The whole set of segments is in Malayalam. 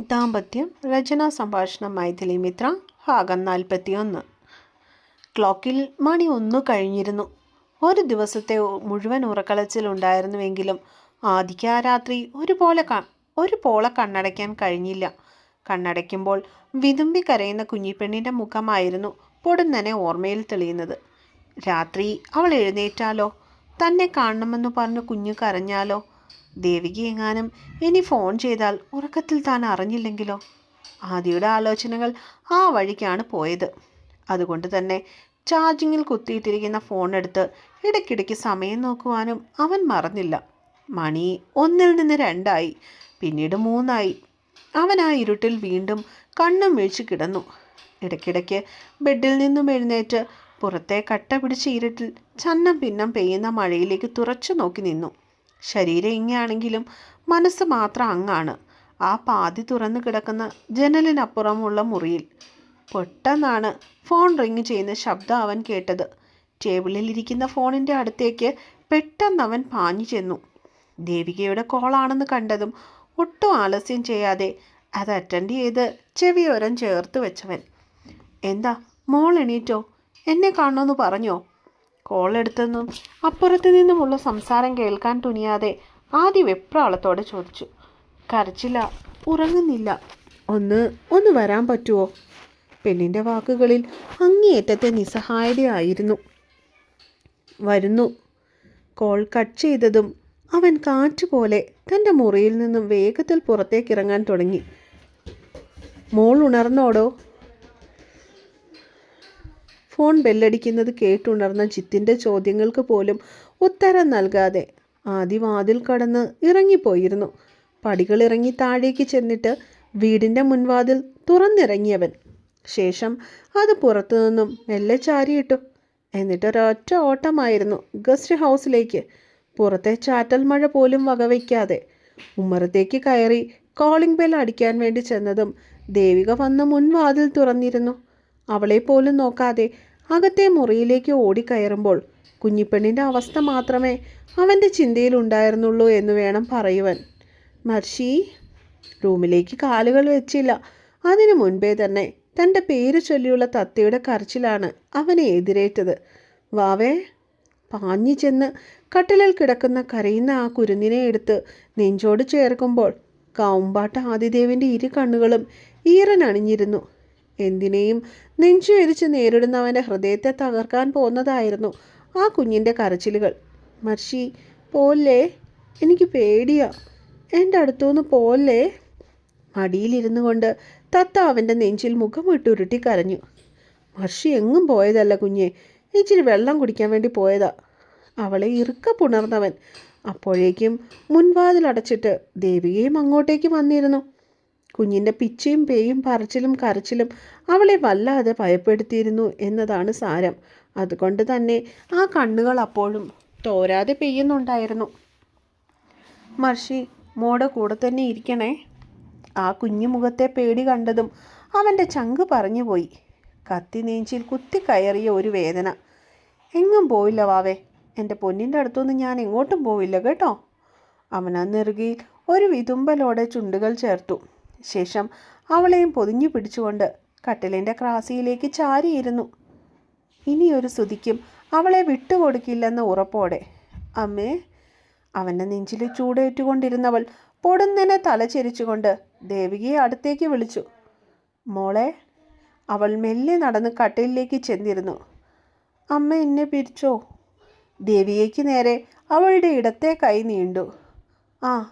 ദാമ്പത്യം രചനാ സംഭാഷണം മൈഥിലി മിത്ര ഭാഗം നാൽപ്പത്തിയൊന്ന്. ക്ലോക്കിൽ മണി ഒന്നു കഴിഞ്ഞിരുന്നു. ഒരു ദിവസത്തെ മുഴുവൻ ഉറക്കളച്ചിലുണ്ടായിരുന്നുവെങ്കിലും ആദിക്ക് ആ രാത്രി ഒരുപോലെ ഒരു പോളെ കണ്ണടയ്ക്കാൻ കഴിഞ്ഞില്ല. കണ്ണടയ്ക്കുമ്പോൾ വിതുമ്പി കരയുന്ന കുഞ്ഞിപ്പെണ്ണിന്റെ മുഖമായിരുന്നു പൊടുന്നനെ ഓർമ്മയിൽ തെളിയുന്നത്. രാത്രി അവൾ എഴുന്നേറ്റാലോ? തന്നെ കാണണമെന്ന് പറഞ്ഞു കുഞ്ഞു കരഞ്ഞാലോ? ദേവിക എങ്ങാനും ഇനി ഫോൺ ചെയ്താൽ ഉറക്കത്തിൽ താൻ അറിഞ്ഞില്ലെങ്കിലോ? ആദിയുടെ ആലോചനകൾ ആ വഴിക്കാണ് പോയത്. അതുകൊണ്ട് തന്നെ ചാർജിങ്ങിൽ കുത്തിയിട്ടിരിക്കുന്ന ഫോൺ എടുത്ത് ഇടയ്ക്കിടയ്ക്ക് സമയം നോക്കുവാനും അവൻ മറന്നില്ല. മണി ഒന്നിൽ നിന്ന് രണ്ടായി പിന്നീട് മൂന്നായി. അവൻ ആ ഇരുട്ടിൽ വീണ്ടും കണ്ണും വീഴ്ച കിടന്നു. ഇടയ്ക്കിടയ്ക്ക് ബെഡിൽ നിന്നും എഴുന്നേറ്റ് പുറത്തെ കട്ട പിടിച്ച ഇരുട്ടിൽ ചന്നം പിന്നം പെയ്യുന്ന മഴയിലേക്ക് തുറച്ചു നോക്കി നിന്നു. ശരീരം ഇങ്ങാണെങ്കിലും മനസ്സ് മാത്രം അങ്ങാണ്. ആ പാതി തുറന്നു കിടക്കുന്ന ജനലിനപ്പുറമുള്ള മുറിയിൽ പെട്ടെന്നാണ് ഫോൺ റിങ് ചെയ്യുന്ന ശബ്ദം അവൻ കേട്ടത്. ടേബിളിൽ ഇരിക്കുന്ന ഫോണിന്റെ അടുത്തേക്ക് പെട്ടെന്ന് അവൻ പാഞ്ഞു ചെന്നു. ദേവികയുടെ കോളാണെന്ന് കണ്ടതും ഒട്ടും ആലസ്യം ചെയ്യാതെ അത് അറ്റൻഡ് ചെയ്ത് ചെവിയോരം ചേർത്ത് വെച്ചവൻ. എന്താ മോൾ എണീറ്റോ? എന്നെ കാണണമെന്ന് പറഞ്ഞോ? കോൾ എടുത്തെന്നും അപ്പുറത്തു നിന്നുമുള്ള സംസാരം കേൾക്കാൻ തുനിയാതെ ആദ്യ വെപ്രാളത്തോടെ ചോദിച്ചു കരച്ചില്ല ഉറങ്ങുന്നില്ല. ഒന്ന് ഒന്ന് വരാൻ പറ്റുമോ പെണ്ണിന്റെ വാക്കുകളിൽ അങ്ങേയറ്റത്തെ നിസ്സഹായതയായിരുന്നു. വരുന്നു. കോൾ കട്ട് ചെയ്തതും അവൻ കാറ്റുപോലെ തന്റെ മുറിയിൽ നിന്നും വേഗത്തിൽ പുറത്തേക്ക് ഇറങ്ങാൻ തുടങ്ങി. മോൾ ഉണർന്നോടോ? ഫോൺ ബെല്ലടിക്കുന്നത് കേട്ടുണർന്ന ചിത്തിന്റെ ചോദ്യങ്ങൾക്ക് പോലും ഉത്തരം നൽകാതെ ആദ്യ വാതിൽ കടന്ന് ഇറങ്ങിപ്പോയിരുന്നു. പടികളിറങ്ങി താഴേക്ക് ചെന്നിട്ട് വീടിന്റെ മുൻവാതിൽ തുറന്നിറങ്ങിയവൻ. ശേഷം അത് പുറത്തു നിന്നും മെല്ലെ ചാരിയിട്ടു. എന്നിട്ട് എന്നിട്ടൊരൊറ്റ ഓട്ടമായിരുന്നു ഗസ്റ്റ് ഹൗസിലേക്ക് പുറത്തെ ചാറ്റൽ മഴ പോലും വകവയ്ക്കാതെ ഉമ്മറത്തേക്ക് കയറി കോളിംഗ് ബെൽ അടിക്കാൻ വേണ്ടി ചെന്നതും ദേവിക വന്ന് മുൻവാതിൽ തുറന്നിരുന്നു. അവളെ പോലും നോക്കാതെ അകത്തെ മുറിയിലേക്ക് ഓടിക്കയറുമ്പോൾ കുഞ്ഞിപ്പെണ്ണിന്റെ അവസ്ഥ മാത്രമേ അവന്റെ ചിന്തയിലുണ്ടായിരുന്നുള്ളൂ എന്ന് വേണം പറയുവാൻ. മർഷി റൂമിലേക്ക് കാലുകൾ വെച്ചില്ല. അതിനു മുൻപേ തന്നെ തന്റെ പേര് ചൊല്ലിയുള്ള തത്തയുടെ കരച്ചിലാണ് അവനെ എതിരേറ്റത്. വാവേ പാഞ്ഞു ചെന്ന് കട്ടിലിൽ കിടക്കുന്ന കരയുന്ന ആ കുരുന്നിനെ എടുത്ത് നെഞ്ചോട് ചേർക്കുമ്പോൾ കാവുമ്പാട്ട ആദിദേവിന്റെ ഇരു കണ്ണുകളും ഈറനണിഞ്ഞിരുന്നു. എന്തിനേയും നെഞ്ചു എരിച്ച് നേരിടുന്നവന്റെ ഹൃദയത്തെ തകർക്കാൻ പോകുന്നതായിരുന്നു ആ കുഞ്ഞിന്റെ കരച്ചിലുകൾ. മർഷി പോല്ലേ എനിക്ക് പേടിയാ. എന്റെ അടുത്തുനിന്ന് പോല്ലേ മടിയിലിരുന്നു കൊണ്ട് തത്ത അവന്റെ നെഞ്ചിൽ മുഖം മുഖമിട്ടുരുട്ടി കരഞ്ഞു. മർഷി എങ്ങും പോയതല്ല കുഞ്ഞെ. ഇച്ചിരി വെള്ളം കുടിക്കാൻ വേണ്ടി പോയതാ. അവളെ ഇറുക്ക പുണർന്നവൻ. അപ്പോഴേക്കും മുൻവാതിൽ അടച്ചിട്ട് ദേവികയും അങ്ങോട്ടേക്ക് വന്നിരുന്നു. കുഞ്ഞിന്റെ പിച്ചയും പേയും പറച്ചിലും കരച്ചിലും അവളെ വല്ലാതെ ഭയപ്പെടുത്തിയിരുന്നു എന്നതാണ് സാരം. അതുകൊണ്ട് തന്നെ ആ കണ്ണുകൾ അപ്പോഴും തോരാതെ പെയ്യുന്നുണ്ടായിരുന്നു. മർഷി മോടെ കൂടെ തന്നെ ഇരിക്കണേ. ആ കുഞ്ഞു മുഖത്തെ പേടി കണ്ടതും അവന്റെ ചങ്ക് പറഞ്ഞുപോയി. കത്തി നീഞ്ചിൽ കുത്തി കയറിയ ഒരു വേദന. എങ്ങും പോയില്ല വാവേ. എന്റെ പൊന്നിന്റെ അടുത്തൊന്നും ഞാൻ എങ്ങോട്ടും പോവില്ല കേട്ടോ. അവനാ നെറുകയിൽ ഒരു വിതുമ്പലോടെ ചുണ്ടുകൾ ചേർത്തു. ശേഷം അവളെയും പൊതിഞ്ഞു പിടിച്ചുകൊണ്ട് കട്ടിലിന്റെ ക്രാസിയിലേക്ക് ചാരിയിരുന്നു. ഇനിയൊരു സ്തുതിക്കും അവളെ വിട്ടുകൊടുക്കില്ലെന്ന ഉറപ്പോടെ. അമ്മേ അവന്റെ നെഞ്ചിൽ ചൂടേറ്റുകൊണ്ടിരുന്നവൾ പൊടുന്നനെ തലചെരിച്ചുകൊണ്ട് ദേവികയെ അടുത്തേക്ക് വിളിച്ചു. മോളെ അവൾ മെല്ലെ നടന്ന് കട്ടിലിലേക്ക് ചെന്നിരുന്നു. അമ്മ എന്നെ പിരിച്ചോ? ദേവികയ്ക്ക് നേരെ അവളുടെ ഇടത്തെ കൈ നീണ്ടു. ആ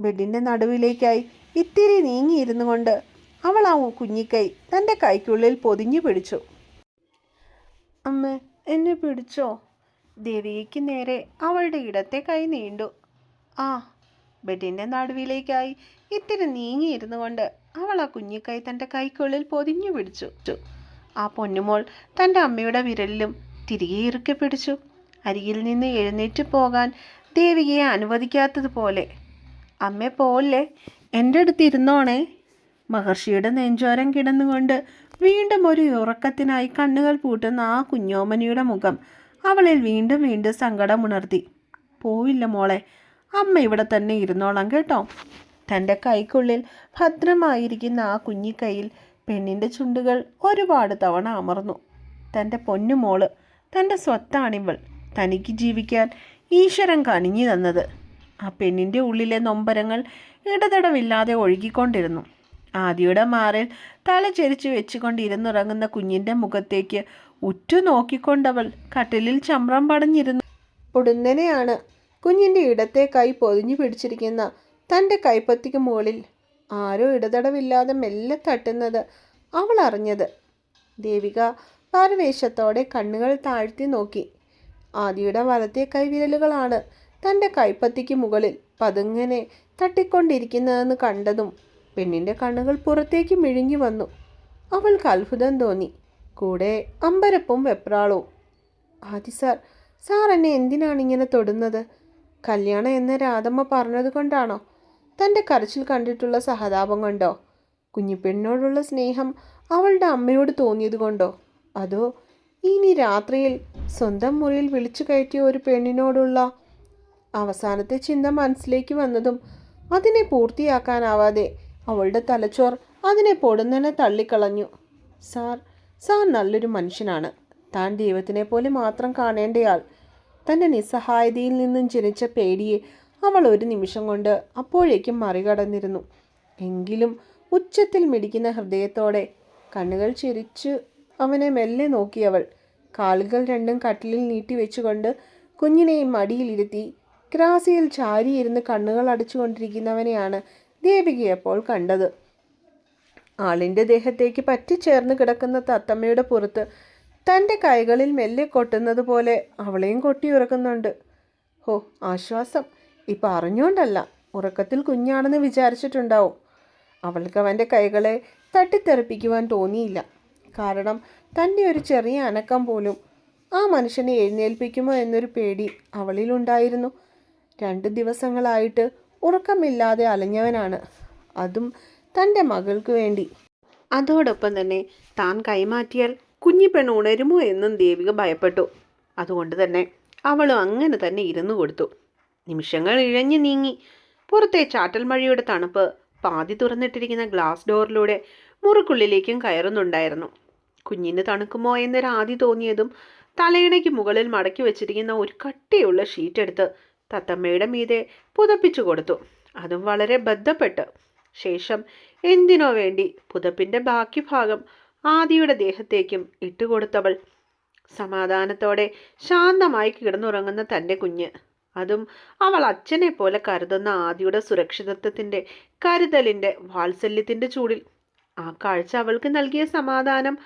ബെഡിന്റെ നടുവിലേക്കായി ഇത്തിരി നീങ്ങിയിരുന്നു കൊണ്ട് അവൾ ആ കുഞ്ഞിക്കൈ തന്റെ കൈക്കുള്ളിൽ പൊതിഞ്ഞു പിടിച്ചു. അമ്മ എന്നെ പിടിച്ചോ? ദേവികയ്ക്ക് നേരെ അവളുടെ ഇടത്തെ കൈ നീണ്ടു. ആ. ബെഡിന്റെ നടുവിലേക്കായി ഇത്തിരി നീങ്ങിയിരുന്നു കൊണ്ട് അവൾ ആ കുഞ്ഞിക്കൈ തന്റെ കൈക്കുള്ളിൽ പൊതിഞ്ഞു പിടിച്ചു. ആ പൊന്നുമോൾ തന്റെ അമ്മയുടെ വിരലിലും തിരികെ ഇറുക്കി പിടിച്ചു. അരികിൽ നിന്ന് എഴുന്നേറ്റ് പോകാൻ ദേവികയെ അനുവദിക്കാത്തതുപോലെ അമ്മ പോല്ലേ എന്റെ അടുത്ത് ഇരുന്നോണേ. മഹർഷിയുടെ നെഞ്ചോരം കിടന്നുകൊണ്ട് വീണ്ടും ഒരു ഉറക്കത്തിനായി കണ്ണുകൾ പൂട്ടുന്ന ആ കുഞ്ഞോമനിയുടെ മുഖം അവളിൽ വീണ്ടും വീണ്ടും സങ്കടമുണർത്തി. പോവില്ല മോളെ അമ്മ ഇവിടെ തന്നെ ഇരുന്നോളാം കേട്ടോ. തന്റെ കൈക്കുള്ളിൽ ഭദ്രമായിരിക്കുന്ന ആ കുഞ്ഞിക്കൈയിൽ പെണ്ണിന്റെ ചുണ്ടുകൾ ഒരുപാട് തവണ അമർന്നു. തന്റെ പൊന്നുമോൾ തന്റെ സ്വത്താണിവൾ തനിക്ക് ജീവിക്കാൻ ഈശ്വരൻ കനിഞ്ഞു തന്നത്. ആ പെണ്ണിന്റെ ഉള്ളിലെ നൊമ്പരങ്ങൾ ഇടതടവില്ലാതെ ഒഴുകിക്കൊണ്ടിരുന്നു. ആദിയുടെ മാറിൽ തല ചെരിച്ചു വെച്ചുകൊണ്ട് ഇരുന്നുറങ്ങുന്ന കുഞ്ഞിന്റെ മുഖത്തേക്ക് ഉറ്റു നോക്കിക്കൊണ്ടവൾ കട്ടിലിൽ ചമ്രം പടഞ്ഞിരുന്നു. ഉടുന്നനെയാണ് കുഞ്ഞിന്റെ ഇടത്തെ കൈ പൊതിഞ്ഞു പിടിച്ചിരിക്കുന്ന തന്റെ കൈപ്പത്തിക്ക് മുകളിൽ ആരോ ഇടതടവില്ലാതെ മെല്ലെ തട്ടുന്നത് അവൾ അറിഞ്ഞത്. ദേവിക പാരവേശത്തോടെ കണ്ണുകൾ താഴ്ത്തി നോക്കി. ആദിയുടെ വലത്തെ കൈവിരലുകളാണ് തന്റെ കൈപ്പത്തിക്ക് മുകളിൽ പതുങ്ങനെ തട്ടിക്കൊണ്ടിരിക്കുന്നതെന്ന് കണ്ടതും പെണ്ണിന്റെ കണ്ണുകൾ പുറത്തേക്ക് മിഴിഞ്ഞു വന്നു. അവൾക്ക് അത്ഭുതം തോന്നി. കൂടെ അമ്പരപ്പും വെപ്രാളവും. ആദി സാർ സാർ എന്നെ എന്തിനാണ് ഇങ്ങനെ തൊടുന്നത്? കല്യാണം എന്ന രാധമ്മ പറഞ്ഞത് കൊണ്ടാണോ? തന്റെ കരച്ചിൽ കണ്ടിട്ടുള്ള സഹതാപം കൊണ്ടോ? കുഞ്ഞിപ്പെണ്ണിനോടുള്ള സ്നേഹം അവളുടെ അമ്മയോട് തോന്നിയത് കൊണ്ടോ? അതോ ഇനി രാത്രിയിൽ സ്വന്തം മുറിയിൽ വിളിച്ചു കയറ്റിയ ഒരു പെണ്ണിനോടുള്ള അവസാനത്തെ ചിന്ത മനസ്സിലേക്ക് വന്നതും അതിനെ പൂർത്തിയാക്കാനാവാതെ അവളുടെ തലച്ചോർ അതിനെ പൊടുന്നനെ തള്ളിക്കളഞ്ഞു. സാർ സാർ നല്ലൊരു മനുഷ്യനാണ്. താൻ ദൈവത്തിനെ പോലെ മാത്രം കാണേണ്ടയാൾ. തന്റെ നിസ്സഹായതയിൽ നിന്നും ജനിച്ച പേടിയെ അവൾ ഒരു നിമിഷം കൊണ്ട് അപ്പോഴേക്കും മറികടന്നിരുന്നു. എങ്കിലും ഉച്ചത്തിൽ മിടിക്കുന്ന ഹൃദയത്തോടെ കണ്ണുകൾ ചിരിച്ച് അവനെ മെല്ലെ നോക്കിയവൾ. കാലുകൾ രണ്ടും കട്ടിലിൽ നീട്ടി വെച്ചുകൊണ്ട് കുഞ്ഞിനെയും മടിയിലിരുത്തി ഗ്രാസിയിൽ ചാരിയിരുന്ന് കണ്ണുകൾ അടച്ചുകൊണ്ടിരിക്കുന്നവനെയാണ് ദേവികയപ്പോൾ കണ്ടത്. ആളിന്റെ ദേഹത്തേക്ക് പറ്റിച്ചേർന്ന് കിടക്കുന്ന തത്തമ്മയുടെ പുറത്ത് തന്റെ കൈകളിൽ മെല്ലെ കൊട്ടുന്നത് പോലെ അവളെയും കൊട്ടിയുറക്കുന്നുണ്ട് ഹോ ആശ്വാസം. ഇപ്പം അറിഞ്ഞുകൊണ്ടല്ല ഉറക്കത്തിൽ കുഞ്ഞാണെന്ന് വിചാരിച്ചിട്ടുണ്ടാവും. അവൾക്ക് അവന്റെ കൈകളെ തട്ടിത്തെറിപ്പിക്കുവാൻ തോന്നിയില്ല. കാരണം തന്റെ ഒരു ചെറിയ അനക്കം പോലും ആ മനുഷ്യനെ എഴുന്നേൽപ്പിക്കുമോ എന്നൊരു പേടി അവളിലുണ്ടായിരുന്നു. രണ്ട് ദിവസങ്ങളായിട്ട് ഉറക്കമില്ലാതെ അലഞ്ഞവനാണ്. അതും തന്റെ മകൾക്ക് വേണ്ടി. അതോടൊപ്പം തന്നെ താൻ കൈമാറ്റിയാൽ കുഞ്ഞിപ്പെണ്ണ് ഉണരുമോ എന്നും ദേവിക ഭയപ്പെട്ടു. അതുകൊണ്ട് തന്നെ അവളും അങ്ങനെ തന്നെ ഇരുന്നു കൊടുത്തു. നിമിഷങ്ങൾ ഇഴഞ്ഞു നീങ്ങി. പുറത്തെ ചാറ്റൽ മഴയുടെ തണുപ്പ് പാതി തുറന്നിട്ടിരിക്കുന്ന ഗ്ലാസ് ഡോറിലൂടെ മുറുക്കുള്ളിലേക്കും കയറുന്നുണ്ടായിരുന്നു. കുഞ്ഞിന് തണുക്കുമോ എന്നൊരാതി തോന്നിയതും തലയിണയ്ക്ക് മുകളിൽ മടക്കി വെച്ചിരിക്കുന്ന ഒരു കട്ടിയുള്ള ഷീറ്റ് എടുത്ത് തത്തമ്മയുടെ മീതെ പുതപ്പിച്ചു കൊടുത്തു. അതും വളരെ ബന്ധപ്പെട്ട് ശേഷം എന്തിനോ വേണ്ടി പുതപ്പിന്റെ ബാക്കി ഭാഗം ആദിയുടെ ദേഹത്തേക്കും ഇട്ടുകൊടുത്തവൾ സമാധാനത്തോടെ ശാന്തമായി കിടന്നുറങ്ങുന്ന തന്റെ കുഞ്ഞ്. അതും അവൾ അച്ഛനെ പോലെ കരുതുന്ന ആദിയുടെ സുരക്ഷിതത്വത്തിന്റെ കരുതലിന്റെ വാത്സല്യത്തിന്റെ ചൂടിൽ. ആ കാഴ്ച അവൾക്ക് നൽകിയ സമാധാനം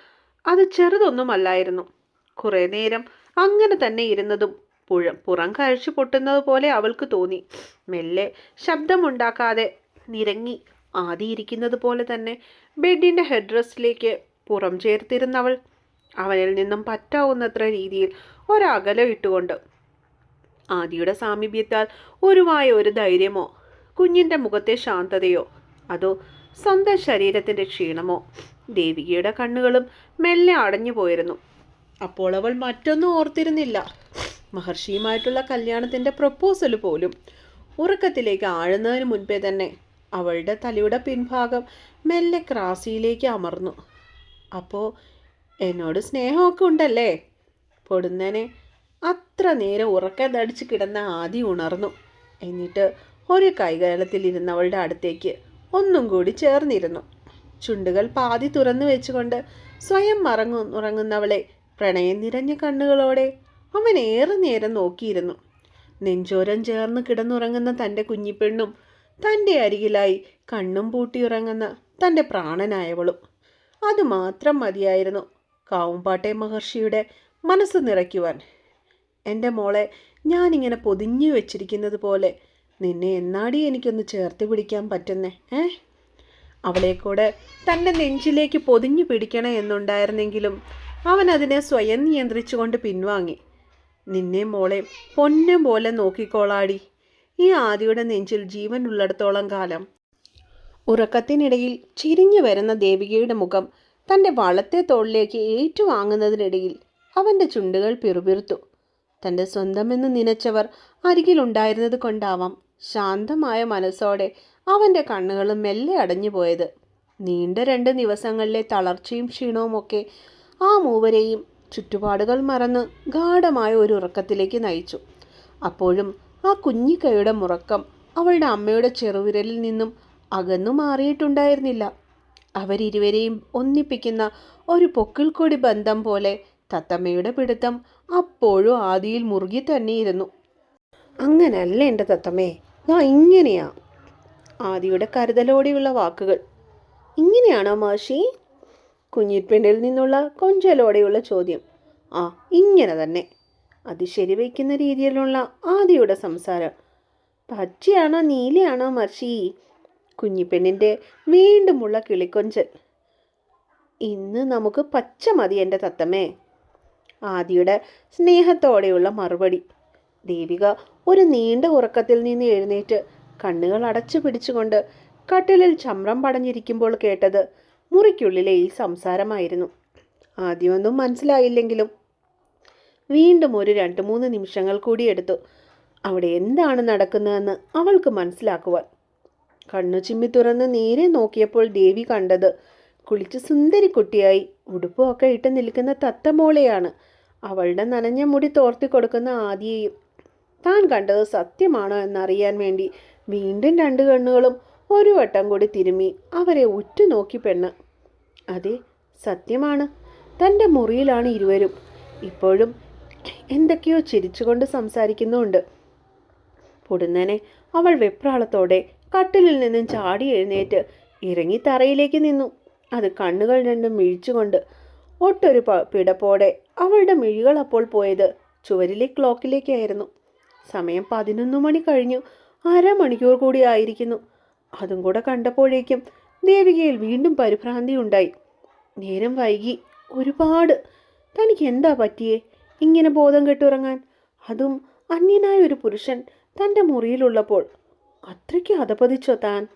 അത് ചെറുതൊന്നുമല്ലായിരുന്നു. കുറേ നേരം അങ്ങനെ തന്നെ ഇരുന്നതും പുഴ പുറം കഴിച്ചു പൊട്ടുന്നത് പോലെ അവൾക്ക് തോന്നി. മെല്ലെ ശബ്ദമുണ്ടാക്കാതെ നിരങ്ങി ആദിയിരിക്കുന്നത് പോലെ തന്നെ ബെഡിന്റെ ഹെഡ് റെസ്റ്റിലേക്ക് പുറം ചേർത്തിരുന്നവൾ അവനിൽ നിന്നും പറ്റാവുന്നത്ര രീതിയിൽ ഒരകലം ഇട്ടുകൊണ്ട് ആദിയുടെ സാമീപ്യത്താൽ ഒരുമായ ഒരു ധൈര്യമോ കുഞ്ഞിന്റെ മുഖത്തെ ശാന്തതയോ അതോ സ്വന്തം ശരീരത്തിന്റെ ക്ഷീണമോ? ദേവികയുടെ കണ്ണുകളും മെല്ലെ അടഞ്ഞു പോയിരുന്നു അപ്പോൾ അവൾ മറ്റൊന്നും ഓർത്തിരുന്നില്ല. മഹർഷിയുമായിട്ടുള്ള കല്യാണത്തിന്റെ പ്രപ്പോസൽ പോലും ഉറക്കത്തിലേക്ക് ആഴുന്നതിന് മുൻപേ തന്നെ അവളുടെ തലയുടെ പിൻഭാഗം മെല്ലെ ക്രാസിയിലേക്ക് അമർന്നു. അപ്പോൾ എന്നോട് സ്നേഹമൊക്കെ ഉണ്ടല്ലേ? പൊടുന്നനെ അത്ര നേരം ഉറക്കതടിച്ച് കിടന്ന ആദി ഉണർന്നു. എന്നിട്ട് ഒരു കൈകാലത്തിൽ അവളുടെ അടുത്തേക്ക് ഒന്നും കൂടി ചേർന്നിരുന്നു. ചുണ്ടുകൾ പാതി തുറന്നു വെച്ചുകൊണ്ട് സ്വയം മറങ്ങു ഉറങ്ങുന്നവളെ പ്രണയം നിറഞ്ഞ കണ്ണുകളോടെ അവൻ ഏറെ നേരം നോക്കിയിരുന്നു. നെഞ്ചോരം ചേർന്ന് കിടന്നുറങ്ങുന്ന തന്റെ കുഞ്ഞിപ്പെണ്ണും തന്റെ അരികിലായി കണ്ണും പൂട്ടിയുറങ്ങുന്ന തന്റെ പ്രാണനായവളും. അതുമാത്രം മതിയായിരുന്നു കാവുംപാട്ടെ മഹർഷിയുടെ മനസ്സ് നിറയ്ക്കുവാൻ. എന്റെ മോളെ ഞാനിങ്ങനെ പൊതിഞ്ഞു വെച്ചിരിക്കുന്നത് പോലെ നിന്നെ എന്നാടി എനിക്കൊന്ന് ചേർത്ത് പിടിക്കാൻ പറ്റുന്നേ ഏ? അവളെ കൂടെ തന്റെ നെഞ്ചിലേക്ക് പൊതിഞ്ഞു പിടിക്കണേ എന്നുണ്ടായിരുന്നെങ്കിലും അവൻ അതിനെ സ്വയം നിയന്ത്രിച്ചുകൊണ്ട് പിൻവാങ്ങി. നിന്നെ മോളെ പൊന്നും പോലെ നോക്കിക്കോളാടി. ഈ ആദിയുടെ നെഞ്ചിൽ ജീവൻ ഉള്ളിടത്തോളം കാലം. ഉറക്കത്തിനിടയിൽ ചിരിഞ്ഞു വരുന്ന ദേവികയുടെ മുഖം തന്റെ വളത്തെ തോളിലേക്ക് ഏറ്റുവാങ്ങുന്നതിനിടയിൽ അവന്റെ ചുണ്ടുകൾ പിറുപിറുത്തു. തന്റെ സ്വന്തമെന്ന് നനച്ചവർ അരികിലുണ്ടായിരുന്നത് കൊണ്ടാവാം ശാന്തമായ മനസ്സോടെ അവന്റെ കണ്ണുകളും മെല്ലെ അടഞ്ഞു പോയത്. നീണ്ട രണ്ട് ദിവസങ്ങളിലെ തളർച്ചയും ക്ഷീണവുമൊക്കെ ആ മൂവരെയും ചുറ്റുപാടുകൾ മറന്ന് ഗാഠമായ ഒരു ഉറക്കത്തിലേക്ക് നയിച്ചു. അപ്പോഴും ആ കുഞ്ഞിക്കൈയുടെ മുറക്കം അവളുടെ അമ്മയുടെ ചെറുവിരലിൽ നിന്നും അകന്നു മാറിയിട്ടുണ്ടായിരുന്നില്ല. അവരിരുവരെയും ഒന്നിപ്പിക്കുന്ന ഒരു പൊക്കിൾക്കൊടി ബന്ധം പോലെ തത്തമ്മയുടെ പിടുത്തം അപ്പോഴും ആദിയിൽ മുറുകി തന്നെയിരുന്നു. അങ്ങനല്ല എന്റെ തത്തമ്മേ ഞാൻ ഇങ്ങനെയാ ആദിയുടെ കരുതലോടെയുള്ള വാക്കുകൾ. ഇങ്ങനെയാണോ മാഷി? കുഞ്ഞിപ്പെണ്ണിൽ നിന്നുള്ള കൊഞ്ചലോടെയുള്ള ചോദ്യം. ആ ഇങ്ങനെ തന്നെ. അത് ശരിവയ്ക്കുന്ന രീതിയിലുള്ള ആദിയുടെ സംസാരം. പച്ചയാണോ നീലയാണോ മർഷി? കുഞ്ഞിപ്പെണ്ണിന്റെ വീണ്ടുമുള്ള കിളിക്കൊഞ്ചൽ ഇന്ന് നമുക്ക് പച്ച മതി എന്റെ തത്തമ്മേ. ആദിയുടെ സ്നേഹത്തോടെയുള്ള മറുപടി. ദേവിക ഒരു നീണ്ട ഉറക്കത്തിൽ നിന്ന് എഴുന്നേറ്റ് കണ്ണുകൾ അടച്ചു പിടിച്ചുകൊണ്ട് കട്ടിലിൽ ചമ്രം പടഞ്ഞിരിക്കുമ്പോൾ കേട്ടത് മുറിക്കുള്ളിലെ ഈ സംസാരമായിരുന്നു. ആദ്യമൊന്നും മനസ്സിലായില്ലെങ്കിലും വീണ്ടും ഒരു രണ്ട് മൂന്ന് നിമിഷങ്ങൾ കൂടി എടുത്തു. അവിടെ എന്താണ് നടക്കുന്നതെന്ന് അവൾക്ക് മനസ്സിലാക്കുവാൻ. കണ്ണു ചിമ്മി തുറന്ന് നേരെ നോക്കിയപ്പോൾ ദേവി കണ്ടത് കുളിച്ച് സുന്ദരി കുട്ടിയായി ഉടുപ്പുമൊക്കെ ഇട്ട് നിൽക്കുന്ന തത്തമോളെയാണ്. അവളുടെ നനഞ്ഞ മുടി തോർത്തി കൊടുക്കുന്ന ആദിയെയും താൻ കണ്ടത് സത്യമാണോ എന്നറിയാൻ വേണ്ടി വീണ്ടും രണ്ട് കണ്ണുകളും ഒരു വട്ടം കൂടി തിരുമ്മി അവരെ ഉറ്റുനോക്കി പെണ്ണ് അതെ സത്യമാണ്. തന്റെ മുറിയിലാണ് ഇരുവരും. ഇപ്പോഴും എന്തൊക്കെയോ ചിരിച്ചുകൊണ്ട് സംസാരിക്കുന്നുണ്ട് പൊടുന്നനെ അവൾ വെപ്രാളത്തോടെ കട്ടിലിൽ നിന്നും ചാടി എഴുന്നേറ്റ് ഇറങ്ങി തറയിലേക്ക് നിന്നു. അത് കണ്ണുകൾ രണ്ടും മിഴിച്ചുകൊണ്ട് ഒട്ടൊരു പിടപ്പോടെ അവളുടെ മിഴികൾ അപ്പോൾ പോയത് ചുവരിലെ ക്ലോക്കിലേക്കായിരുന്നു. സമയം പതിനൊന്ന് മണി കഴിഞ്ഞു. അരമണിക്കൂർ കൂടി ആയിരിക്കുന്നു. അതും കൂടെ കണ്ടപ്പോഴേക്കും ദേവികയിൽ വീണ്ടും പരിഭ്രാന്തി ഉണ്ടായി. നേരം വൈകി. ഒരുപാട്. തനിക്ക് എന്താ പറ്റിയേ? ഇങ്ങനെ ബോധം കെട്ടുറങ്ങാൻ. അതും അന്യനായ ഒരു പുരുഷൻ തന്റെ മുറിയിലുള്ളപ്പോൾ. അത്രയ്ക്ക് അധപതിച്ചോ താൻ?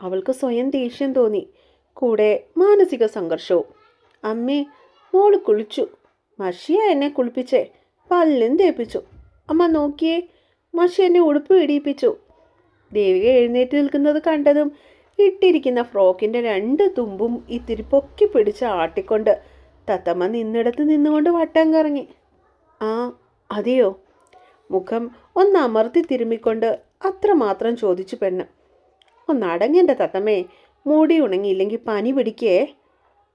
അവൾക്ക് സ്വയം ദേഷ്യം തോന്നി. കൂടെ മാനസിക സംഘർഷവും. അമ്മേ മോൾ കുളിച്ചു. മഷിയ എന്നെ കുളിപ്പിച്ചേ. പല്ലും തേപ്പിച്ചു. അമ്മ നോക്കിയേ. മഷി എന്നെ ഉടുപ്പ് ഇടിയിപ്പിച്ചു. ദേവിക എഴുന്നേറ്റ് നിൽക്കുന്നത് കണ്ടതും ഇട്ടിരിക്കുന്ന ഫ്രോക്കിന്റെ രണ്ട് തുമ്പും ഇത്തിരി പൊക്കി പിടിച്ച് ആട്ടിക്കൊണ്ട് തത്തമ്മ നിന്നിടത്ത് നിന്നുകൊണ്ട് വട്ടം കറങ്ങി. ആ അതെയോ? മുഖം ഒന്ന് അമർത്തി തിരുമ്മിക്കൊണ്ട് അത്രമാത്രം ചോദിച്ചു പെണ്ണ്. ഒന്നടങ്ങേണ്ട തത്തമ്മേ മൂടി ഉണങ്ങിയില്ലെങ്കിൽ പനി പിടിക്കേ?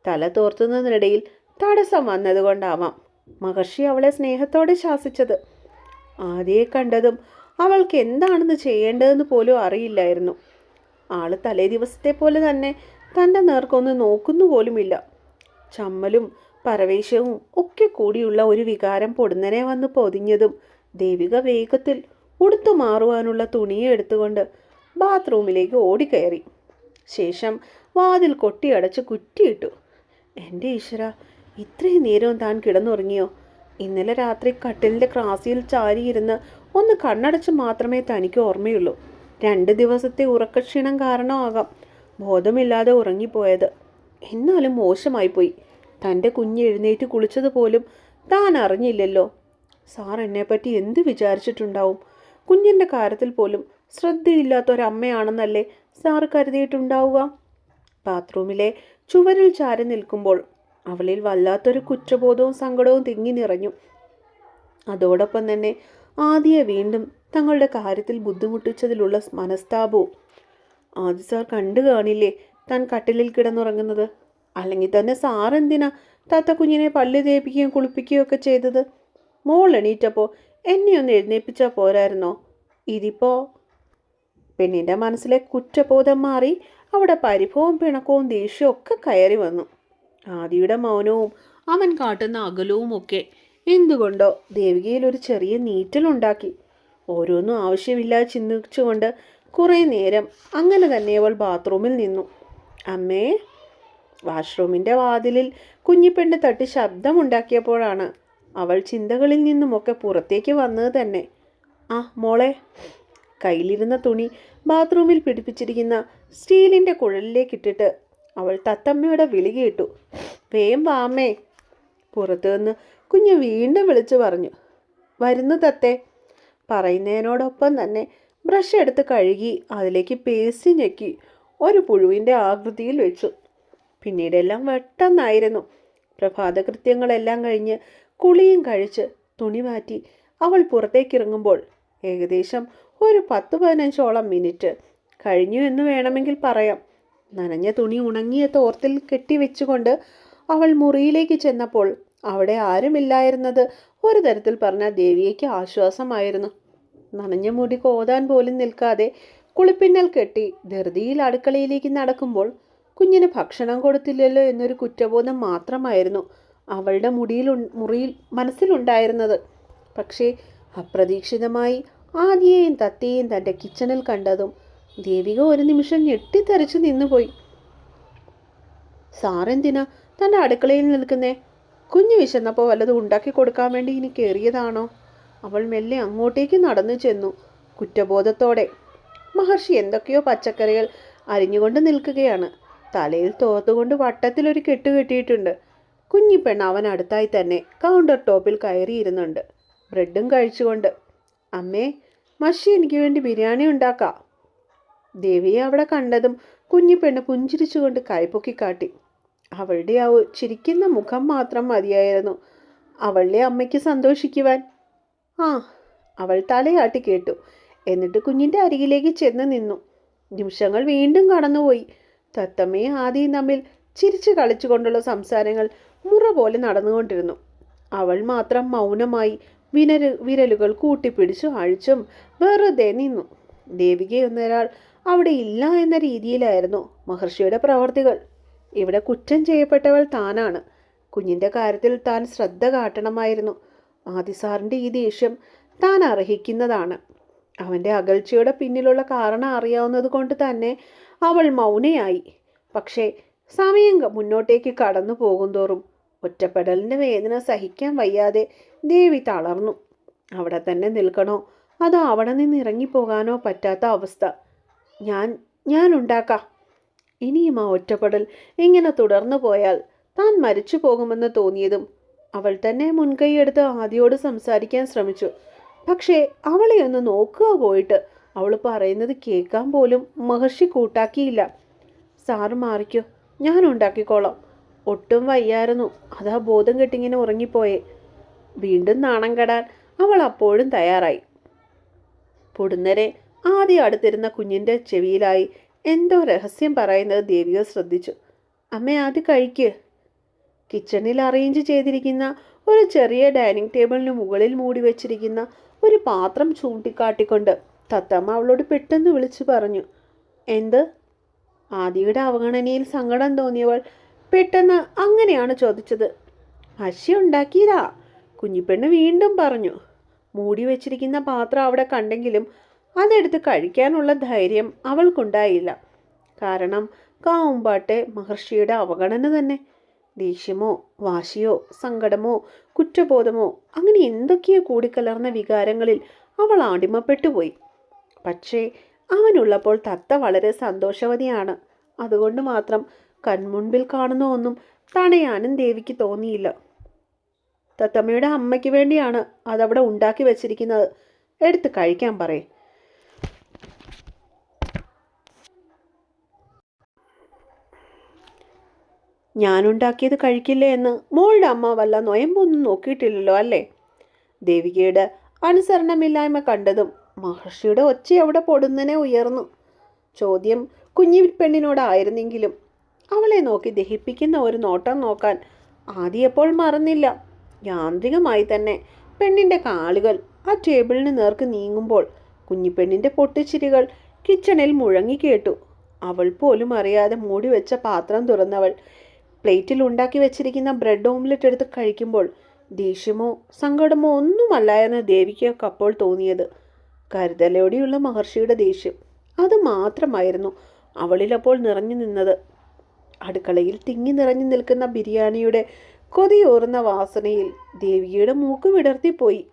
തല തോർത്തുന്നതിനിടയിൽ തടസ്സം വന്നതുകൊണ്ടാവാം മഹർഷി അവളെ സ്നേഹത്തോടെ ശാസിച്ചത്. ആദ്യയെ കണ്ടതും അവൾക്ക് എന്താണെന്ന് ചെയ്യേണ്ടതെന്ന് പോലും അറിയില്ലായിരുന്നു. ആൾ തലേ ദിവസത്തെ പോലെ തന്നെ തന്റെ നേർക്കൊന്ന് നോക്കുന്നു പോലുമില്ല. ചമ്മലും പരവേശവും ഒക്കെ കൂടിയുള്ള ഒരു വികാരം പൊടുന്നനെ വന്ന് പൊതിഞ്ഞതും ദേവിക വേഗത്തിൽ ഉടുത്തു മാറുവാനുള്ള തുണിയെ എടുത്തുകൊണ്ട് ബാത്റൂമിലേക്ക് ഓടിക്കയറി. ശേഷം വാതിൽ കൊട്ടിയടച്ച് കുറ്റിയിട്ടു. എന്റെ ഈശ്വര ഇത്രയും നേരം താൻ കിടന്നുറങ്ങിയോ? ഇന്നലെ രാത്രി കട്ടിലിന്റെ ക്രാസിയിൽ ചാരിയിരുന്ന് ഒന്ന് കണ്ണടച്ച് മാത്രമേ തനിക്ക് ഓർമ്മയുള്ളൂ. രണ്ട് ദിവസത്തെ ഉറക്കക്ഷീണം കാരണമാകാം. ബോധമില്ലാതെ ഉറങ്ങിപ്പോയത്. എന്നാലും മോശമായിപ്പോയി. തന്റെ കുഞ്ഞ് എഴുന്നേറ്റ് കുളിച്ചതുപോലും താൻ അറിഞ്ഞില്ലല്ലോ. സാർ എന്നെപ്പറ്റി എന്ത് വിചാരിച്ചിട്ടുണ്ടാവും? കുഞ്ഞിന്റെ കാര്യത്തിൽ പോലും ശ്രദ്ധയില്ലാത്ത ഒരമ്മയാണെന്നല്ലേ സാർ കരുതിയിട്ടുണ്ടാവുക? ബാത്റൂമിലെ ചുവരിൽ ചാരി നിൽക്കുമ്പോൾ അവളിൽ വല്ലാത്തൊരു കുറ്റബോധവും സങ്കടവും തിങ്ങി നിറഞ്ഞു. അതോടൊപ്പം തന്നെ ആദിയെ വീണ്ടും തങ്ങളുടെ കാര്യത്തിൽ ബുദ്ധിമുട്ടിച്ചതിലുള്ള മനസ്താപവും. ആദ്യ സാർ കണ്ടു കാണില്ലേ താൻ കട്ടിലിൽ കിടന്നുറങ്ങുന്നത്? അല്ലെങ്കിൽ തന്നെ സാറെന്തിനാ താത്ത കുഞ്ഞിനെ പല്ല് തേപ്പിക്കുകയും കുളിപ്പിക്കുകയും ഒക്കെ ചെയ്തത്? മോൾ എണീറ്റപ്പോൾ എന്നെ ഒന്ന് എഴുന്നേൽപ്പിച്ചാൽ പോരായിരുന്നോ? ഇതിപ്പോ? പെണ്ണിന്റെ മനസ്സിലെ കുറ്റബോധം മാറി അവിടെ പരിഭവവും പിണക്കവും ദേഷ്യവും ഒക്കെ കയറി വന്നു. ആദിയുടെ മൗനവും അവൻ കാട്ടുന്ന അകലവും ഒക്കെ എന്തുകൊണ്ടോ ദേവികയിൽ ഒരു ചെറിയ നീറ്റലുണ്ടാക്കി. ഓരോന്നും ആവശ്യമില്ലാതെ ചിന്തിച്ചുകൊണ്ട് കുറേ നേരം അങ്ങനെ തന്നെ അവൾ ബാത്റൂമിൽ നിന്നു. അമ്മേ വാഷ്റൂമിന്റെ വാതിലിൽ കുഞ്ഞിപ്പെണ്ണ് തട്ടി ശബ്ദമുണ്ടാക്കിയപ്പോഴാണ് അവൾ ചിന്തകളിൽ നിന്നുമൊക്കെ പുറത്തേക്ക് വന്നത് തന്നെ. ആ മോളെ. കയ്യിലിരുന്ന തുണി ബാത്റൂമിൽ പിടിപ്പിച്ചിരിക്കുന്ന സ്റ്റീലിന്റെ കുഴലിലേക്കിട്ടിട്ട് അവൾ തത്തമ്മയുടെ വിളി കേട്ടു. വേം വാമേ പുറത്തുനിന്ന് കുഞ്ഞ് വീണ്ടും വിളിച്ചു പറഞ്ഞു. വരുന്നു തത്തേ. പറയുന്നതിനോടൊപ്പം തന്നെ ബ്രഷ് എടുത്ത് കഴുകി അതിലേക്ക് പേസ്റ്റ് ഞെക്കി ഒരു പുഴുവിന്റെ ആകൃതിയിൽ വെച്ചു. പിന്നീടെല്ലാം വെട്ടെന്നായിരുന്നു. പ്രഭാതകൃത്യങ്ങളെല്ലാം കഴിഞ്ഞ് കുളിയും കഴിച്ച് തുണി മാറ്റി അവൾ പുറത്തേക്കിറങ്ങുമ്പോൾ ഏകദേശം ഒരു പത്ത് പതിനഞ്ചോളം മിനിറ്റ് കഴിഞ്ഞു എന്ന് വേണമെങ്കിൽ പറയാം. നനഞ്ഞ തുണി ഉണങ്ങിയ തോർത്തിൽ കെട്ടിവെച്ചുകൊണ്ട് അവൾ മുറിയിലേക്ക് ചെന്നപ്പോൾ അവിടെ ആരുമില്ലായിരുന്നത്. ഒരു തരത്തിൽ പറഞ്ഞ ദേവിയയ്ക്ക് ആശ്വാസമായിരുന്നു. നനഞ്ഞ മുടി കോതാൻ പോലും നിൽക്കാതെ കുളിപ്പിന്നൽ കെട്ടി ധൃതിയിൽ അടുക്കളയിലേക്ക് നടക്കുമ്പോൾ കുഞ്ഞിന് ഭക്ഷണം കൊടുത്തില്ലല്ലോ എന്നൊരു കുറ്റബോധം മാത്രമായിരുന്നു അവളുടെ മുടിയിൽ മുറിയിൽ മനസ്സിലുണ്ടായിരുന്നത്. പക്ഷേ അപ്രതീക്ഷിതമായി ആദ്യയെയും തത്തയെയും തന്റെ കിച്ചണിൽ കണ്ടതും ദേവിക ഒരു നിമിഷം ഞെട്ടിത്തെറിച്ച് നിന്നുപോയി. സാറെന്തിനാ? തന്റെ അടുക്കളയിൽ നിൽക്കുന്നേ? കുഞ്ഞു വിശന്നപ്പോൾ വല്ലതും ഉണ്ടാക്കി കൊടുക്കാൻ വേണ്ടി ഇനി കയറിയതാണോ അവൾ മെല്ലെ അങ്ങോട്ടേക്ക് നടന്നു ചെന്നു. കുറ്റബോധത്തോടെ. മഹർഷി എന്തൊക്കെയോ പച്ചക്കറികൾ അരിഞ്ഞുകൊണ്ട് നിൽക്കുകയാണ്. തലയിൽ തോർത്തുകൊണ്ട് വട്ടത്തിലൊരു കെട്ട് കെട്ടിയിട്ടുണ്ട്. കുഞ്ഞിപ്പെണ്ണ് അവൻ അടുത്തായി തന്നെ കൗണ്ടർ ടോപ്പിൽ കയറിയിരുന്നുണ്ട്. ബ്രെഡും കഴിച്ചുകൊണ്ട്. അമ്മേ മഷി എനിക്ക് വേണ്ടി ബിരിയാണി ഉണ്ടാക്കാം. ദേവിയെ അവിടെ കണ്ടതും കുഞ്ഞിപ്പെണ്ണ് പുഞ്ചിരിച്ചുകൊണ്ട് കൈപ്പൊക്കി കാട്ടി അവളുടെ ആ ചിരിക്കുന്ന മുഖം മാത്രം മതിയായിരുന്നു. അവളുടെ അമ്മയ്ക്ക് സന്തോഷിക്കുവാൻ. ആ അവൾ തലയാട്ടി കേട്ടു. എന്നിട്ട് കുഞ്ഞിന്റെ അരികിലേക്ക് ചെന്ന് നിന്നു. നിമിഷങ്ങൾ വീണ്ടും കടന്നുപോയി. തത്തമ്മയും ആദിയും തമ്മിൽ ചിരിച്ചു കളിച്ചുകൊണ്ടുള്ള സംസാരങ്ങൾ മുറ പോലെ നടന്നുകൊണ്ടിരുന്നു. അവൾ മാത്രം മൗനമായി വിനര് വിരലുകൾ കൂട്ടിപ്പിടിച്ചു അഴിച്ചും വെറുതെ നിന്നു. ദേവികയൊന്നൊരാൾ അവിടെ ഇല്ല എന്ന രീതിയിലായിരുന്നു മഹർഷിയുടെ പ്രവർത്തികൾ. ഇവിടെ കുറ്റം ചെയ്യപ്പെട്ടവൾ താനാണ്. കുഞ്ഞിന്റെ കാര്യത്തിൽ താൻ ശ്രദ്ധ കാട്ടണമായിരുന്നു. ആദിസാറിന്റെ ഈ ദേഷ്യം താൻ അർഹിക്കുന്നതാണ്. അവന്റെ അകൽച്ചയുടെ പിന്നിലുള്ള കാരണം അറിയാവുന്നത് കൊണ്ട് തന്നെ അവൾ മൗനയായി. പക്ഷേ സമയം മുന്നോട്ടേക്ക് കടന്നു പോകുന്തോറും ഒറ്റപ്പെടലിന്റെ വേദന സഹിക്കാൻ വയ്യാതെ ദേവി തളർന്നു. അവിടെ തന്നെ നിൽക്കണോ? അതോ അവിടെ നിന്ന് ഇറങ്ങിപ്പോകാനോ പറ്റാത്ത അവസ്ഥ. ഞാൻ ഞാൻ ഉണ്ടാക്കാം. ഇനിയും ആ ഒറ്റപ്പെടൽ ഇങ്ങനെ തുടർന്നു പോയാൽ താൻ മരിച്ചു പോകുമെന്ന് തോന്നിയതും അവൾ തന്നെ മുൻകൈയെടുത്ത് ആദിയോട് സംസാരിക്കാൻ ശ്രമിച്ചു. പക്ഷേ അവളെ ഒന്ന് നോക്കുക പോയിട്ട് അവൾ പറയുന്നത് കേൾക്കാൻ പോലും മഹർഷി കൂട്ടാക്കിയില്ല. സാറ് മാറിക്കോ ഞാൻ ഉണ്ടാക്കിക്കോളാം. ഒട്ടും വയ്യായിരുന്നു. അതാ ബോധം കെട്ടിങ്ങനെ ഉറങ്ങിപ്പോയേ. വീണ്ടും നാണം കെടാൻ അവൾ അപ്പോഴും തയ്യാറായി. പൊടുന്നരെ ആദ്യം അടുത്തിരുന്ന കുഞ്ഞിന്റെ ചെവിയിലായി എന്തോ രഹസ്യം പറയുന്നത് ദേവിക ശ്രദ്ധിച്ചു. അമ്മ ആദ്യം കഴിക്ക്. കിച്ചണിൽ അറേഞ്ച് ചെയ്തിരിക്കുന്ന ഒരു ചെറിയ ഡൈനിങ് ടേബിളിന് മുകളിൽ മൂടി വെച്ചിരിക്കുന്ന ഒരു പാത്രം ചൂണ്ടിക്കാട്ടിക്കൊണ്ട് തത്തമ്മ അവളോട് പെട്ടെന്ന് വിളിച്ചു പറഞ്ഞു. എന്ത്? ആദിയുടെ അവഗണനയിൽ സങ്കടം തോന്നിയവൾ പെട്ടെന്ന് അങ്ങനെയാണ് ചോദിച്ചത്. അശി ഉണ്ടാക്കിയതാ കുഞ്ഞിപ്പെണ്ണ് വീണ്ടും പറഞ്ഞു. മൂടി വെച്ചിരിക്കുന്ന പാത്രം അവിടെ കണ്ടെങ്കിലും അതെടുത്ത് കഴിക്കാനുള്ള ധൈര്യം അവൾക്കുണ്ടായില്ല. കാരണം കാവുമ്പാട്ടെ മഹർഷിയുടെ അവഗണന തന്നെ. ദേഷ്യമോ വാശിയോ സങ്കടമോ കുറ്റബോധമോ അങ്ങനെ എന്തൊക്കെയോ കൂടിക്കലർന്ന വികാരങ്ങളിൽ അവൾ അടിമപ്പെട്ടുപോയി. പക്ഷേ അവനുള്ളപ്പോൾ തത്ത വളരെ സന്തോഷവതിയാണ്. അതുകൊണ്ട് മാത്രം കൺമുൻപിൽ കാണുന്ന ഒന്നും തടയാനും ദേവിക്ക് തോന്നിയില്ല. തത്തമ്മയുടെ അമ്മയ്ക്ക് വേണ്ടിയാണ് അതവിടെ ഉണ്ടാക്കി വെച്ചിരിക്കുന്നത്. എടുത്ത് കഴിക്കാൻ പറയേ. ഞാനുണ്ടാക്കിയത് കഴിക്കില്ലേ എന്ന് മോളുടെ അമ്മ വല്ല നൊയമ്പൊന്നും നോക്കിയിട്ടില്ലല്ലോ അല്ലേ? ദേവികയുടെ അനുസരണമില്ലായ്മ കണ്ടതും മഹർഷിയുടെ ഒച്ച അവിടെ പൊടുന്നനെ ഉയർന്നു. ചോദ്യം കുഞ്ഞി പെണ്ണിനോടായിരുന്നെങ്കിലും അവളെ നോക്കി ദഹിപ്പിക്കുന്ന ഒരു നോട്ടം നോക്കാൻ ആദ്യപ്പോൾ മറന്നില്ല. യാന്ത്രികമായി തന്നെ പെണ്ണിന്റെ കാലുകൾ ആ ടേബിളിന് നേർക്ക് നീങ്ങുമ്പോൾ കുഞ്ഞിപ്പെണ്ണിന്റെ പൊട്ടിച്ചിരികൾ കിച്ചണിൽ മുഴങ്ങിക്കേട്ടു അവൾ പോലും അറിയാതെ മൂടിവെച്ച പാത്രം തുറന്നവൾ പ്ലേറ്റിൽ ഉണ്ടാക്കി വെച്ചിരിക്കുന്ന ബ്രെഡ് ഓംലെറ്റ് എടുത്ത് കഴിക്കുമ്പോൾ ദേഷ്യമോ സങ്കടമോ ഒന്നുമല്ല എന്ന് ദേവിക്കൊക്കെ അപ്പോൾ തോന്നിയത്. കരുതലോടെയുള്ള മഹർഷിയുടെ ദേഷ്യം. അത് മാത്രമായിരുന്നു അവളിലപ്പോൾ നിറഞ്ഞു നിന്നത്. അടുക്കളയിൽ തിങ്ങി നിറഞ്ഞു നിൽക്കുന്ന ബിരിയാണിയുടെ കൊതിയോറുന്ന വാസനയിൽ ദേവിയുടെ മൂക്ക് വിടർത്തിപ്പോയി.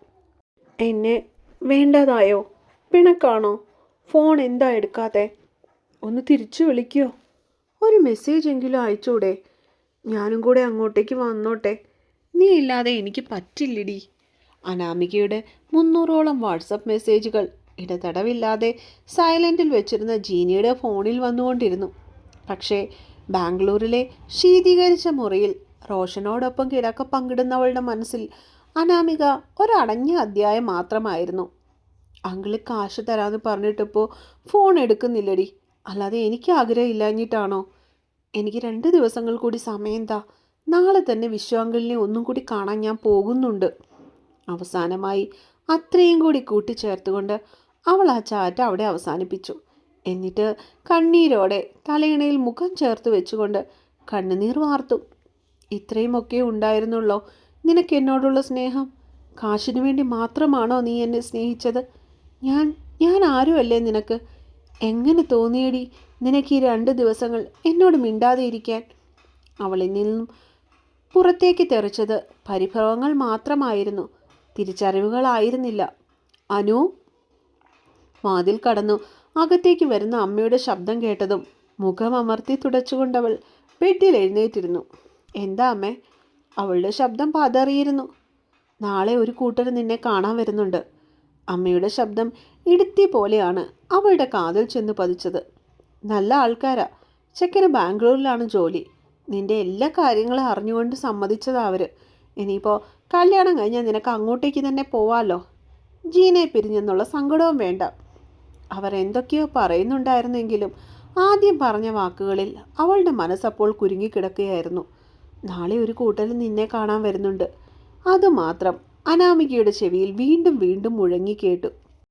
എന്നെ വേണ്ടതായോ? പിണക്കാണോ? ഫോൺ എന്താ എടുക്കാതെ ഒന്ന് തിരിച്ചു വിളിക്കോ? ഒരു മെസ്സേജ് എങ്കിലും അയച്ചൂടെ? ഞാനും കൂടെ അങ്ങോട്ടേക്ക് വന്നോട്ടെ. നീ ഇല്ലാതെ എനിക്ക് പറ്റില്ലടി. അനാമികയുടെ മുന്നൂറോളം വാട്സപ്പ് മെസ്സേജുകൾ. ഇടതടവില്ലാതെ സൈലന്റിൽ വെച്ചിരുന്ന ജീനിയുടെ ഫോണിൽ വന്നുകൊണ്ടിരുന്നു. പക്ഷേ ബാംഗ്ലൂരിലെ ശീതീകരിച്ച മുറിയിൽ റോഷനോടൊപ്പം കിടക്ക പങ്കിടുന്നവളുടെ മനസ്സിൽ അനാമിക ഒരടഞ്ഞ അധ്യായം മാത്രമായിരുന്നു. അങ്കിൾ കാശ് തരാമെന്ന് പറഞ്ഞിട്ടിപ്പോൾ ഫോൺ എടുക്കുന്നില്ലടി. അല്ലാതെ എനിക്ക് ആഗ്രഹമില്ലാഞ്ഞിട്ടാണോ എനിക്ക് രണ്ട് ദിവസങ്ങൾ കൂടി സമയം താ നാളെ തന്നെ വിശ്വാങ്കിളിനെ ഒന്നും കൂടി കാണാൻ ഞാൻ പോകുന്നുണ്ട്. അവസാനമായി അത്രയും കൂടി കൂട്ടിച്ചേർത്തുകൊണ്ട് അവൾ ആ ചാറ്റ് അവിടെ അവസാനിപ്പിച്ചു. എന്നിട്ട് കണ്ണീരോടെ തലയിണയിൽ മുഖം ചേർത്ത് വെച്ചുകൊണ്ട് കണ്ണുനീർ വാർത്തു. ഇത്രയുമൊക്കെ ഉണ്ടായിരുന്നുള്ളോ? നിനക്ക് എന്നോടുള്ള സ്നേഹം? കാശിനു വേണ്ടി മാത്രമാണോ നീ എന്നെ സ്നേഹിച്ചത്? ഞാൻ ഞാൻ ആരുമല്ലേ നിനക്ക്? എങ്ങനെ തോന്നിയടി? നിനക്ക് ഈ രണ്ട് ദിവസങ്ങൾ എന്നോട് മിണ്ടാതെ ഇരിക്കാൻ അവളിൽ നിന്നും പുറത്തേക്ക് തെറിച്ചത് പരിഭവങ്ങൾ മാത്രമായിരുന്നു. തിരിച്ചറിവുകളായിരുന്നില്ല അനു വാതിൽ കടന്നു അകത്തേക്ക് വരുന്ന അമ്മയുടെ ശബ്ദം കേട്ടതും മുഖം അമർത്തി തുടച്ചുകൊണ്ടവൾ ബെഡിൽ എഴുന്നേറ്റിരുന്നു. എന്താ അമ്മേ? അവളുടെ ശബ്ദം പതറിയിരുന്നു. നാളെ ഒരു കൂട്ടർ നിന്നെ കാണാൻ വരുന്നുണ്ട്. അമ്മയുടെ ശബ്ദം ഇടുത്തി പോലെയാണ് അവളുടെ കാതിൽ ചെന്ന് പതിച്ചത്. നല്ല ആൾക്കാരാ. ചെക്കന് ബാംഗ്ലൂരിലാണ് ജോലി. നിന്റെ എല്ലാ കാര്യങ്ങളും അറിഞ്ഞുകൊണ്ട് സമ്മതിച്ചതാ അവർ ഇനിയിപ്പോൾ കല്യാണം കഴിഞ്ഞാൽ നിനക്ക് അങ്ങോട്ടേക്ക് തന്നെ പോവാലോ? ജീനെ പിരിഞ്ഞെന്നുള്ള സങ്കടവും വേണ്ട. അവർ എന്തൊക്കെയോ പറയുന്നുണ്ടായിരുന്നെങ്കിലും ആദ്യം പറഞ്ഞ വാക്കുകളിൽ അവളുടെ മനസ്സപ്പോൾ കുരുങ്ങിക്കിടക്കുകയായിരുന്നു. നാളെ ഒരു കൂട്ടൽ നിന്നെ കാണാൻ വരുന്നുണ്ട്. അതുമാത്രം അനാമികയുടെ ചെവിയിൽ വീണ്ടും വീണ്ടും മുഴങ്ങി കേട്ടു.